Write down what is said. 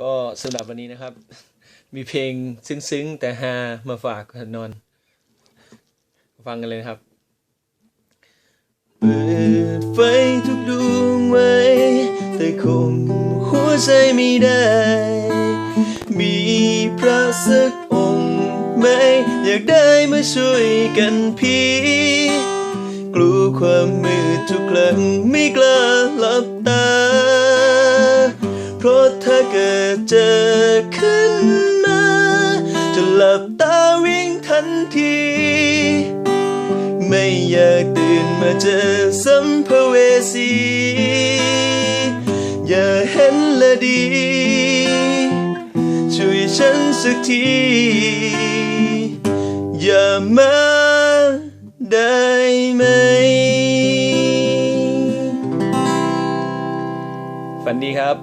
ก็สำหรับวันนี้นะครับ มีเพลงซึ้งๆ แต่ฮามาฝากนอน ฟังกันเลยครับเปิดไฟทุกดวงไว้ แต่คงหัวใจไม่ได้ มีพระสักองค์ไหม อยากได้มาช่วยกันพีกลัวความมืดทุกครั้งไม่กล้าหลับตา เจอขึ้นมา จะหลับตาวิ่งทันที ไม่อยากตื่นมาเจอสัมภเวสี อย่าเห็นละดี ช่วยฉันสักที อย่ามาได้ไหม ฝันดีครับ